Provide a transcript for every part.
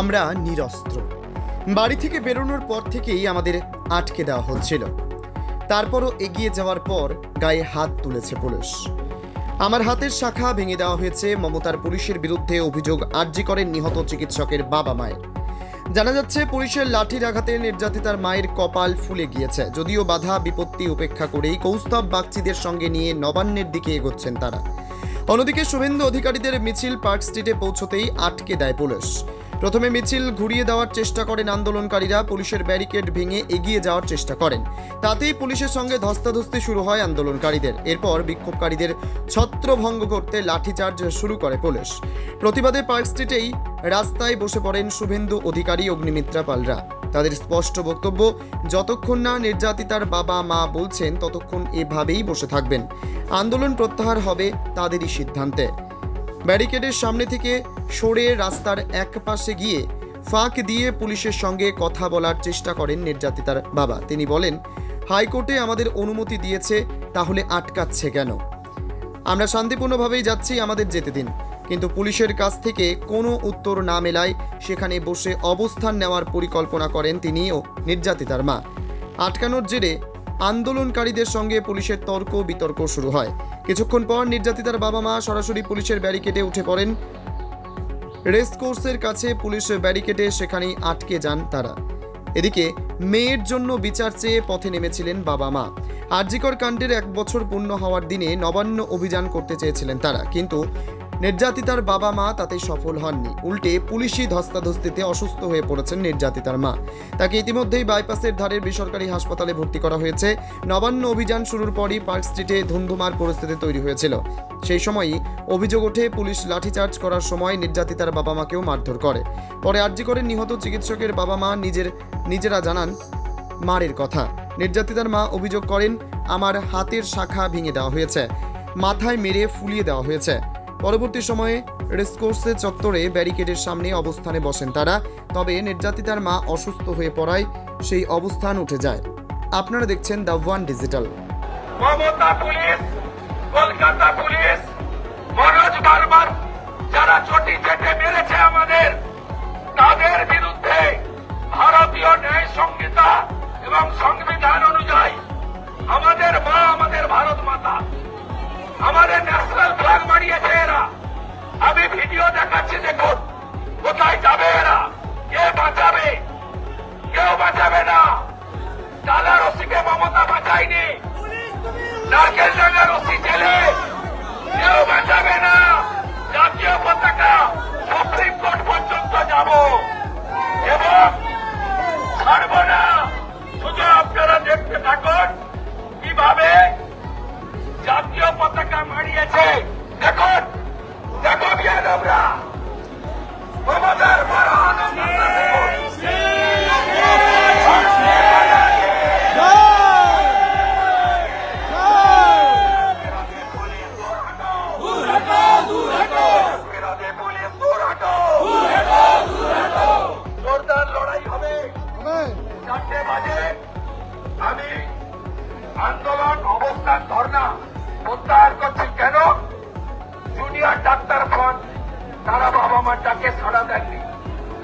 আমরা নিরস্ত্র। বাড়ি থেকে বেরোনোর পর থেকেই আমাদের আটকে দেওয়া হচ্ছিল। তারপরও এগিয়ে যাওয়ার পর গায়ে হাত তুলেছে পুলিশ। আমার হাতের শাখা ভেঙে দেওয়া হয়েছে, মমতার পুলিশের বিরুদ্ধে অভিযোগ আর্জি করেন নিহত চিকিৎসকের বাবা মায়ের। জানা যাচ্ছে, পুলিশের লাঠির আঘাতে নির্যাতিতার মায়ের কপাল ফুলে গিয়েছে, যদিও বাধা বিপত্তি উপেক্ষা করেই কৌস্তব বাগচিদের সঙ্গে নিয়ে নবান্নের দিকে এগোচ্ছেন তারা। অন্যদিকে শুভেন্দু অধিকারীদের মিছিল পার্ক স্ট্রিটে পৌঁছতেই আটকে দেয় পুলিশ। প্রথমে মিছিল ঘুরিয়ে দেওয়ার চেষ্টা করেন আন্দোলনকারীরা, পুলিশের ব্যারিকেড ভেঙে এগিয়ে যাওয়ার চেষ্টা করেন। তাতেই পুলিশের সঙ্গে ধস্তাধস্তি শুরু হয় আন্দোলনকারীদের। এরপর বিক্ষোভকারীদের ছত্রভঙ্গ করতে লাঠিচার্জ শুরু করে পুলিশ। প্রতিবাদে পার্ক স্ট্রিটেই রাস্তায় বসে পড়েন শুভেন্দু অধিকারী অগ্নিমিত্রা পালরা। তাদের স্পষ্ট বক্তব্য, যতক্ষণ না নির্যাতিতার বাবা মা বলছেন, ততক্ষণ এভাবেই বসে থাকবেন। আন্দোলন প্রত্যাহার হবে তাদেরই সিদ্ধান্তে। ব্যারিকেডের সামনে থেকে সরে রাস্তার এক পাশে গিয়ে ফাঁক দিয়ে পুলিশের সঙ্গে কথা বলার চেষ্টা করেন নির্যাতিতার বাবা। তিনি বলেন, হাইকোর্টে আমাদের অনুমতি দিয়েছে, তাহলে আটকাচ্ছে কেন? আমরা শান্তিপূর্ণভাবেই যাচ্ছি আমাদের যেতে দিন। কিন্তু পুলিশের কাছ থেকে কোনো উত্তর না মেলায় সেখানে বসে অবস্থান নেওয়ার পরিকল্পনা করেন তিনি ও নির্যাতিতার মা। আটকানোর জেরে আন্দোলনকারীদের সঙ্গে পুলিশের তর্ক বিতর্ক শুরু হয়। কিছুক্ষণ পর নির্যাতিতার বাবা মা সরাসরি পুলিশের ব্যারিকেডে উঠে পড়েন। রেস কোর্সের কাছে পুলিশ ব্যারিকেডে সেখানেই আটকে যান তারা। এদিকে মেয়ের জন্য বিচার চেয়ে পথে নেমেছিলেন বাবা মা। আরজিকর কাণ্ডের এক বছর পূর্ণ হওয়ার দিনে নবান্ন অভিযান করতে চেয়েছিলেন তারা। কিন্তু নির্যাতিতার বাবা মা তাতে সফল হননি। উল্টে পুলিশি ধস্তাধস্তিতে অসুস্থ হয়ে পড়েছেন নির্যাতিতার মা। তাকে ইতিমধ্যেই বাইপাসের ধারের বেসরকারি হাসপাতালে ভর্তি করা হয়েছে। নবান্ন অভিযান শুরুর পরই পার্ক স্ট্রিটে ধুমধুমার পরিস্থিতি তৈরি হয়েছিল। সেই সময়ই অভিযোগ ওঠে, পুলিশ লাঠিচার্জ করার সময় নির্যাতিতার বাবা মাকেও মারধর করে। পরে আর্জি করে নিহত চিকিৎসকের বাবা মা নিজের, নিজেরা জানান, মারের কথা। নির্যাতিতার মা অভিযোগ করেন, আমার হাতের শাখা ভেঙে দেওয়া হয়েছে। মাথায় মেরে ফুলিয়ে দেওয়া হয়েছে। পরবর্তী সময়ে রেসকোর্সের চত্বরে ব্যারিকেডের সামনে অবস্থানে বসেন তারা। তবে নির্যাতিতার মা অসুস্থ হয়ে পড়ায় সেই অবস্থান উঠে যায়। আপনারা দেখছেন the one digital. Mamata police, Kolkata police, Manoj বারবার, যারা চটি মেরেছে আমাদের, তাদের বিরুদ্ধে ভারতীয় ন্যায় সংহিতা এবং সংবিধান অনুযায়ী আমাদের মা, আমাদের ভারত মাতা, আমাদের ন্যাশনাল ফ্ল্যাগ আমি ভিডিও দেখাচ্ছি, দেখুন। কোথায় যাবে এরা? কে বাঁচাবে? কেউ বাঁচাবে না। টালা রসিকে মমতা বাঁচায়নি। নারকেল ডাঙ্গা রসি জেলে। কেউ বাঁচাবে না। জাতীয় পতাকা সুপ্রিম কোর্ট পর্যন্ত যাব। এবং ছাড়ব না। শুধু আপনারা দেখতে থাকুন কীভাবে জাতীয় পতাকা মারিয়েছে। cabra.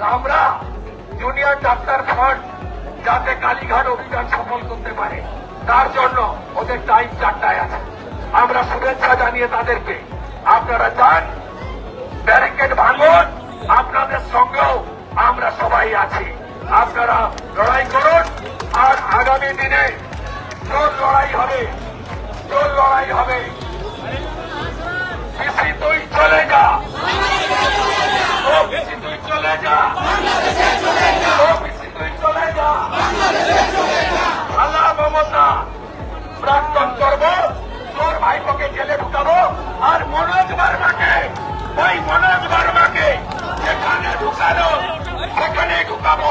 আমরা জুনিয়র ডাক্তার ফ্রন্ট যাতে কালীঘাট অভিযান সফল করতে পারে, তার জন্য ওদের টাইম চারটায় আছে। আমরা শুভেচ্ছা জানিয়ে তাদেরকে, আপনারা যান ব্যারিকেড ভাঙুন, আপনাদের সঙ্গেও আমরা সবাই আছি। আপনারা লড়াই করুন, আর আগামী দিনে জোর লড়াই হবে, জোর লড়াই হবে। চলে যা আর মনোজ বার্মাকে ওই মনোজ বার্মাকে যেখানে ঢুকানো সেখানে ঢুকাবো।